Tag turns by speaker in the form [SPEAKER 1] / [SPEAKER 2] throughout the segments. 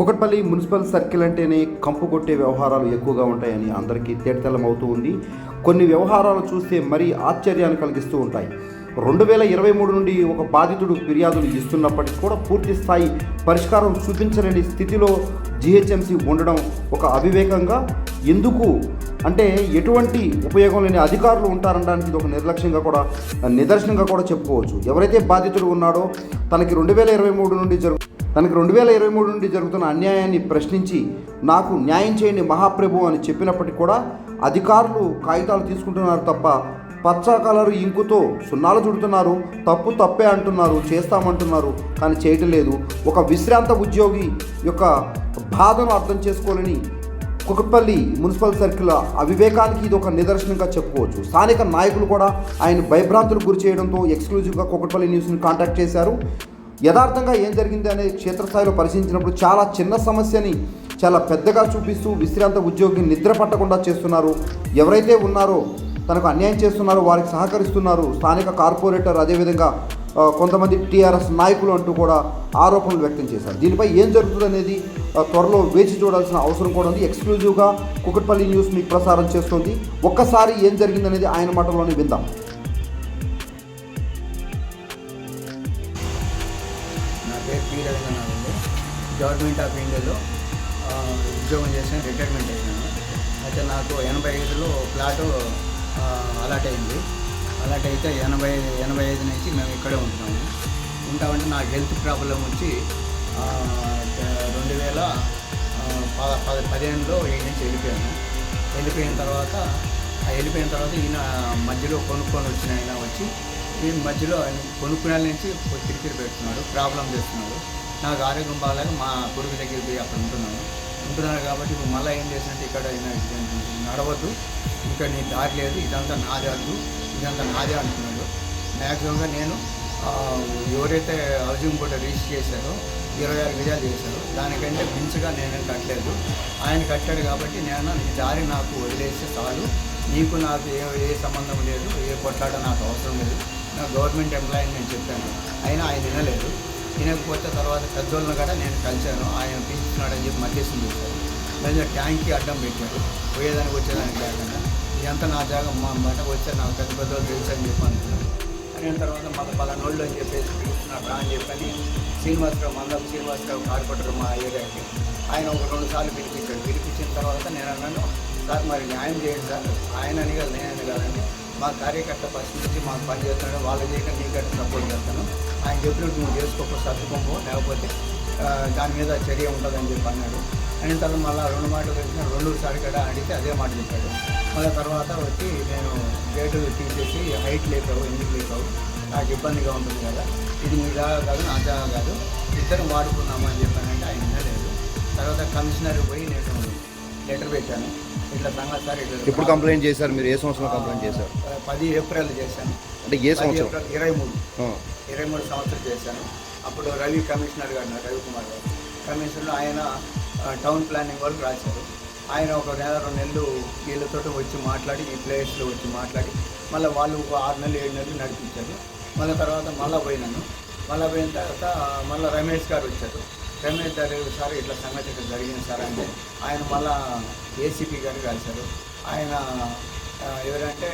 [SPEAKER 1] Kukatpally municipal circle అంటేనే కంపు కొట్టే వ్యవహారాలు ఎక్కువగా ఉంటాయని అందరికీ తేటతెల్లం అవుతూ ఉంది. కొన్ని వ్యవహారాలు చూస్తే మరీ ఆశ్చర్యాన్ని కలిగిస్తూ ఉంటాయి. రెండు వేల ఇరవై మూడు నుండి ఒక బాధితుడు ఫిర్యాదులు ఇస్తున్నప్పటికీ కూడా పూర్తి స్థాయి పరిష్కారం చూపించలేని స్థితిలో జిహెచ్ఎంసీ ఉండడం ఒక అవివేకంగా ఎందుకు? అంటే ఎటువంటి ఉపయోగం లేని అధికారులు ఉంటారనడానికి ఇది ఒక నిర్లక్ష్యంగా కూడా నిదర్శనంగా కూడా చెప్పుకోవచ్చు. ఎవరైతే బాధితుడు ఉన్నాడో తనకి రెండు వేల ఇరవై మూడు నుండి జరుగు తనకి రెండు వేల ఇరవై మూడు నుండి జరుగుతున్న అన్యాయాన్ని ప్రశ్నించి నాకు న్యాయం చేయండి మహాప్రభు అని చెప్పినప్పటికీ కూడా అధికారులు కాగితాలు తీసుకుంటున్నారు తప్ప పచ్చ కలరు ఇంకుతో సున్నాలు చుడుతున్నారు. తప్పు తప్పే అంటున్నారు. చేస్తామంటున్నారు. కానీ చేయటం లేదు. ఒక విశ్రాంత ఉద్యోగి యొక్క బాధను అర్థం చేసుకోవాలని కుకట్పల్లి మున్సిపల్ సర్కిల్ అవివేకానికి ఇది ఒక నిదర్శనంగా చెప్పుకోవచ్చు. స్థానిక నాయకులు కూడా ఆయన భయభ్రాంతులకు గురి చేయడంతో ఎక్స్క్లూజివ్గా కుకట్పల్లి న్యూస్ని కాంటాక్ట్ చేశారు. యథార్థంగా ఏం జరిగింది అనేది క్షేత్రస్థాయిలో పరిశీలించినప్పుడు చాలా చిన్న సమస్యని చాలా పెద్దగా చూపిస్తూ విశ్రాంత ఉద్యోగిని నిద్ర పట్టకుండా చేస్తున్నారు. ఎవరైతే ఉన్నారో తనకు అన్యాయం చేస్తున్నారు వారికి సహకరిస్తున్నారు. స్థానిక కార్పొరేటర్ అదేవిధంగా కొంతమంది టీఆర్ఎస్ నాయకులు అంటూ కూడా ఆరోపణలు వ్యక్తం చేశారు. దీనిపై ఏం జరుగుతుంది అనేది త్వరలో వేచి చూడాల్సిన అవసరం కూడా ఉంది. ఎక్స్క్లూజివ్గా కుకట్పల్లి న్యూస్ మీకు ప్రసారం చేస్తుంది. ఒక్కసారి ఏం జరిగిందనేది ఆయన మాటల్లోనే విందాం.
[SPEAKER 2] నా పేరు పి రవీంద్రనాథ్ గవర్నమెంట్ ఆఫ్ ఇండియాలో ఉద్యోగం చేసిన రిటైర్మెంట్ అయినాను. అయితే నాకు ఎనభై ఐదులో ఫ్లాటు అలాట్ అయింది అలాట్ అయితే ఎనభై ఎనభై ఐదు నుంచి మేము ఇక్కడే ఉంటున్నాము ఉంటామంటే నాకు హెల్త్ ప్రాబ్లం వచ్చి రెండు వేల పద ప- పదిహేనులో ఈ నుంచి వెళ్ళిపోయాను. వెళ్ళిపోయిన తర్వాత వెళ్ళిపోయిన తర్వాత ఈయన మధ్యలో కొనుక్కొని వచ్చిన ఆయన వచ్చి ఈ మధ్యలో కొనుక్కునే నుంచి తిరిగి పెడుతున్నాడు ప్రాబ్లం చేస్తున్నాడు. నాకు ఆరోగ్యం బాగాలేక మా కొడుకు దగ్గరికి పోయి అక్కడ ఉంటున్నాను. ఉంటున్నాను కాబట్టి ఇప్పుడు మళ్ళీ ఏం చేసినట్టు ఇక్కడ నడవద్దు. ఇక్కడ నీ దారి లేదు. ఇదంతా నాదే అద్దు ఇదంతా నాదే అంటున్నాడు. మ్యాక్సిమంగా నేను ఎవరైతే హౌసింగ్ బోర్డు రిజిస్టర్ చేశారో ఇరవై ఆరు గజాలు చేశారు దానికంటే మించుగా నేనేం కట్టలేదు. ఆయన కట్టాడు కాబట్టి నేను ఈ దారి నాకు వదిలేస్తే చాలు. నీకు నాకు ఏ ఏ సంబంధం లేదు. ఏ కొట్లాడ నాకు అవసరం లేదు. నా గవర్నమెంట్ ఎంప్లాయీని నేను చెప్పాను. అయినా ఆయన వినలేదు. తినకపోతే తర్వాత పెద్దోళ్ళని కూడా నేను కలిశాను. ఆయన తీసుకున్నాడని చెప్పి మధ్యస్థం చేశారు. దాని ట్యాంక్కి అడ్డం పెట్టాడు పోయేదానికి వచ్చేదానికి లేకుండా ఇదంతా నా జాగం మా బట్ట వచ్చారు నాకు పెద్ద పెద్దోళ్ళు తెలుసు అని చెప్పి అనుకున్నాను అయిన తర్వాత మళ్ళీ పలానోళ్ళు అని చెప్పేసి పిలుస్తున్నాడు రా అని చెప్పని శ్రీనివాసరావు మందం శ్రీనివాసరావు కార్పొరేటర్ మా ఏరియాకి ఆయన ఒక రెండు సార్లు పిలిపించాడు. పిలిపించిన తర్వాత నేను అన్నాను సార్ మరి న్యాయం చేయండి సార్. ఆయన అని కాదు నేనని కాదండి. మా కార్యకర్త పరిస్థితి నుంచి మాకు పని చేస్తున్నాడు వాళ్ళు చేయక నీకంటే సపోర్ట్ చేస్తాను. ఆయన చెప్పినట్టు నువ్వు చేసుకోకపో సర్దుకోపో లేకపోతే దాని మీద చర్య ఉంటుందని చెప్పి అన్నాడు. అయిన తర్వాత మళ్ళీ రెండు మాటలు వచ్చిన రెండు సార్ కూడా అడిగితే అదే మాట చెప్పాడు. మళ్ళీ తర్వాత వచ్చి నేను గేటు తీసేసి హైట్ లేపావు ఎందుకు లేపావు? నాకు ఇబ్బందిగా ఉంటుంది కదా. ఇది మీ జాగా కాదు నా జాగా కాదు. ఇద్దరం వాడుకున్నాము అని చెప్పానంటే ఆయన వినలేదు. తర్వాత కమిషనర్ పోయి నేను లెటర్ పెట్టాను. ఇట్లా సంగతి సార్ ఇట్లా
[SPEAKER 1] ఎప్పుడు కంప్లైంట్ చేశారు మీరు? ఏ సంవత్సరం కంప్లైంట్ చేశారు?
[SPEAKER 2] పది ఏప్రిల్ చేశాను.
[SPEAKER 1] అంటే ఏ సంవత్సరం?
[SPEAKER 2] ఏప్రిల్ ఇరవై మూడు. ఇరవై మూడు సంవత్సరాలు చేశాను. అప్పుడు రవి కమిషనర్ గారు రవికుమార్ గారు కమిషనర్లో ఆయన టౌన్ ప్లానింగ్ వాళ్ళు రాశారు. ఆయన ఒక నెల రెండు నెలలు వీళ్ళతో వచ్చి మాట్లాడి ఈ ప్లేస్లో వచ్చి మాట్లాడి మళ్ళీ వాళ్ళు ఒక ఆరు నెలలు ఏడు నెలలు నడిపించారు. మళ్ళీ తర్వాత మళ్ళీ పోయినాను. మళ్ళీ పోయిన తర్వాత మళ్ళీ రమేష్ గారు వచ్చారు. రమేష్ గారు సార్ ఇట్లా సంగతి ఇట్లా జరిగింది సార్ అంటే ఆయన మళ్ళా ఏసీపీ గారు కలిశారు. ఆయన ఎవరంటే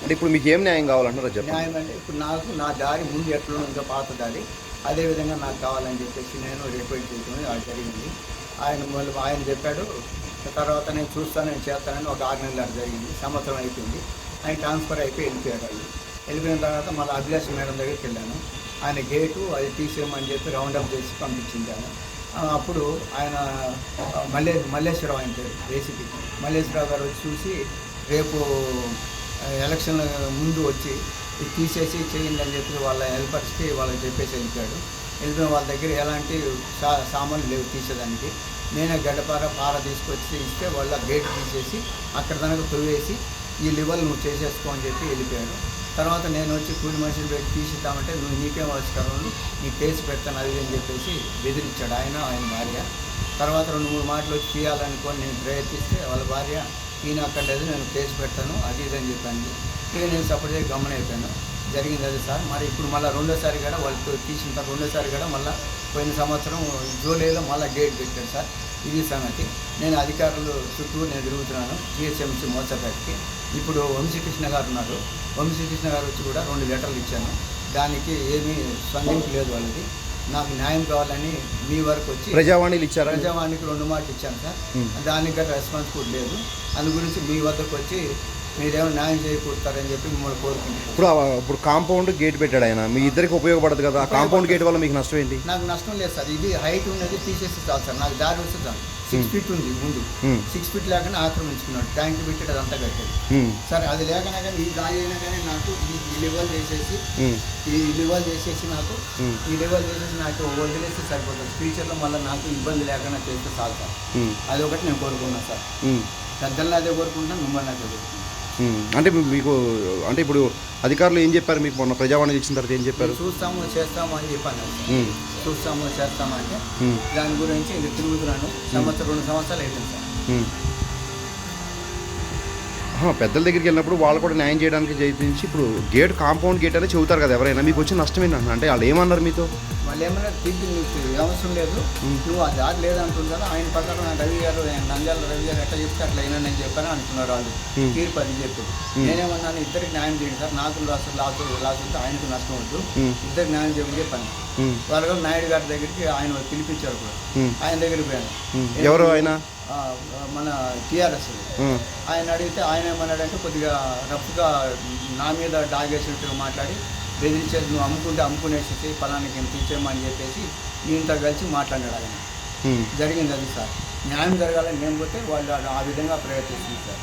[SPEAKER 1] అంటే ఇప్పుడు మీకు ఏం న్యాయం కావాలంటారా చెప్పండి.
[SPEAKER 2] న్యాయం అంటే ఇప్పుడు నాకు నా దారి ముందు ఎట్లా ఉందో పాత దారి. అదేవిధంగా నాకు కావాలని చెప్పేసి నేను రిక్వెస్ట్ చేయడం అది జరిగింది. ఆయన మళ్ళీ ఆయన చెప్పాడు తర్వాత నేను చూస్తాను నేను చేస్తానని ఒక ఆరు నెలలు జరిగింది. సంవత్సరం అయిపోయింది. ఆయన ట్రాన్స్ఫర్ అయిపోయి వెళ్ళిపోయాడు వాళ్ళు వెళ్ళిపోయిన తర్వాత మళ్ళీ అభిలాష్ మేడం దగ్గరికి వెళ్ళాను. ఆయన గేటు అది తీసేయమని చెప్పి రౌండ్ అప్ చేసి పంపించింది అప్పుడు ఆయన మల్లే మల్లేశ్వరరావు ఆయన పేరు ఏసీపీ మల్లేశ్వరరావు గారు వచ్చి చూసి రేపు ఎలక్షన్ ముందు వచ్చి ఇది తీసేసి చేయండి అని చెప్పి వాళ్ళ హెల్పర్స్కి వాళ్ళకి చెప్పేసి వెళ్ళిపోయాడు. వెళ్ళిపోయిన వాళ్ళ దగ్గర ఎలాంటి సా సామాన్లు లేవు తీసేదానికి. నేనే గడ్డపార పార తీసుకొచ్చి ఇస్తే వాళ్ళ గేట్ తీసేసి అక్కడ తనకు తొవ్వేసి ఈ లెవెల్ నువ్వు చేసేసుకో అని చెప్పి వెళ్ళిపోయాడు. తర్వాత నేను వచ్చి కూలి మనుషులు పెట్టి తీసిద్దామంటే నువ్వు నీకేం అవసరం నీ కేసు పెడతాను అది అని చెప్పేసి బెదిరించాడు ఆయన ఆయన భార్య. తర్వాత రెండు మూడు మాటలు వచ్చి తీయాలనుకొని నేను ప్రయత్నిస్తే వాళ్ళ భార్య ఈయన అక్కడ లేదు నేను కేసు పెడతాను అది ఇది అని చెప్పాను. ఇక నేను సపోర్ట్ చేసి గమనైపోయాను. జరిగింది అది సార్. మరి ఇప్పుడు మళ్ళీ రెండోసారి కూడా వాళ్ళు తీసిన తర్వాత రెండోసారి కూడా మళ్ళీ పోయిన సంవత్సరం జూలైలో మళ్ళీ డేట్ పెట్టాడు సార్. ఇది సంగతి. నేను అధికారులు చుట్టూ నేను తిరుగుతున్నాను. జిహెచ్ఎంసీ మోసపేటకి ఇప్పుడు వంశీకృష్ణ గారు ఉన్నారు. వంశీకృష్ణ గారు వచ్చి కూడా రెండు లెటర్లు ఇచ్చాను. దానికి ఏమీ స్పందింపు లేదు వాళ్ళది. నాకు న్యాయం కావాలని మీ వరకు వచ్చి
[SPEAKER 1] ప్రజావాణిలు ఇచ్చారా?
[SPEAKER 2] ప్రజావానికి రెండు మాటలు ఇచ్చాను సార్. దానికి గట్రా రెస్పాన్స్ కూడా లేదు. అందు గురించి మీ వద్దకు వచ్చి మీరేమో న్యాయం చేకూరుతారని చెప్పి మిమ్మల్ని కోరుకుంటున్నాను.
[SPEAKER 1] ఇప్పుడు ఆ- ఇప్పుడు కాంపౌండ్ గేట్ పెట్టాడు ఆయన. మీ ఇద్దరికి ఉపయోగపడదు కదా. ఆ కాంపౌండ్ గేట్ వల్ల మీకు నష్టం ఏంటి?
[SPEAKER 2] నాకు నష్టం లేదు సార్. ఇది హైట్ ఉన్నది తీసేసి చాలు సార్. నాకు దారి వస్తే చాలు. సిక్స్ ఫీట్ ఉంది ముందు.
[SPEAKER 1] Hmm.
[SPEAKER 2] సిక్స్ ఫీట్ లేకనే ఆక్రమించుకున్నాడు. ట్యాంక్ పెట్టాడు అదంతా కట్టేది.
[SPEAKER 1] ఉమ్,
[SPEAKER 2] సరే అది లేకనే కానీ ఈ దారి అయినా కానీ నాకు ఈ ఈ లెవెల్ చేసేసి
[SPEAKER 1] ఉమ్,
[SPEAKER 2] ఈ లెవెల్ చేసేసి నాకు
[SPEAKER 1] Hmm.
[SPEAKER 2] ఈ లెవెల్ చేసేసి నాకు వదిలేస్తే సరిపోతుంది. ఫ్యూచర్లో మళ్ళీ నాకు ఇబ్బంది లేకుండా చేస్తే చాలు సార్.
[SPEAKER 1] ఉమ్,
[SPEAKER 2] అది ఒకటి నేను కోరుకున్నాను సార్.
[SPEAKER 1] ఉమ్,
[SPEAKER 2] పెద్దల్ని అదే కోరుకుంటున్నాను మిమ్మల్ని అదే కోరుకుంటున్నాను.
[SPEAKER 1] అంటే మీకు అంటే ఇప్పుడు అధికారులు ఏం చెప్పారు? మీకు మొన్న ప్రజావాణి ఇచ్చిన తర్వాత ఏం చెప్పారు?
[SPEAKER 2] చూస్తాము చేస్తాము అని చెప్పాను చూస్తాము చేస్తాము అంటే దాని గురించి తిరుగుతున్నాను. సంవత్సరం రెండు సంవత్సరాలు అయిపోయింది సార్.
[SPEAKER 1] పెద్దల దగ్గరికి వెళ్ళినప్పుడు వాళ్ళు కూడా న్యాయం చేయడానికి ప్రయత్నించి ఇప్పుడు గేట్ కాంపౌండ్ గేట్ అని చెబుతారు కదా ఎవరైనా. మీకు వచ్చిన నష్టం ఏంటంటే అంటే వాళ్ళు ఏమన్నారు మీతో?
[SPEAKER 2] వాళ్ళు ఏమన్నా తీర్పు నీకు అవసరం లేదు. నువ్వు ఆ కదా ఆయన ప్రకారం రవి గారు నంద్యాల రవి గారు ఎట్లా చెప్తే అట్లా అయినా నేను చెప్పాను అంటున్నారు వాళ్ళు.
[SPEAKER 1] మ్మ్.
[SPEAKER 2] తీర్పు అది చెప్పి. నేనేమన్నాను ఇద్దరికి న్యాయం చేయండి సార్. నాకు లాస్ లాస్ లాస్ ఉంటే ఆయనకు నష్టం వద్దు. ఇద్దరికి న్యాయం చేయమని చెప్పాను. వాళ్ళు నాయుడు గారి దగ్గరికి ఆయన పిలిపించారు కూడా. ఆయన దగ్గరికి పోయాను.
[SPEAKER 1] ఎవరు ఆయన?
[SPEAKER 2] మన టీఆర్ఎస్ ఆయన అడిగితే ఆయన ఏమన్నాడంటే కొద్దిగా రఫ్గా నా మీద డాగేసినట్టుగా మాట్లాడి బెదిరించేది నువ్వు అమ్ముకుంటే అమ్ముకునేసేసి ఫలానికి ఎంత ఇచ్చేయమని చెప్పేసి ఈయనతో కలిసి మాట్లాడాడు ఆయన. జరిగింది అది సార్. న్యాయం జరగాలని నేను పోతే వాళ్ళు ఆ విధంగా ప్రయత్నిస్తుంది సార్.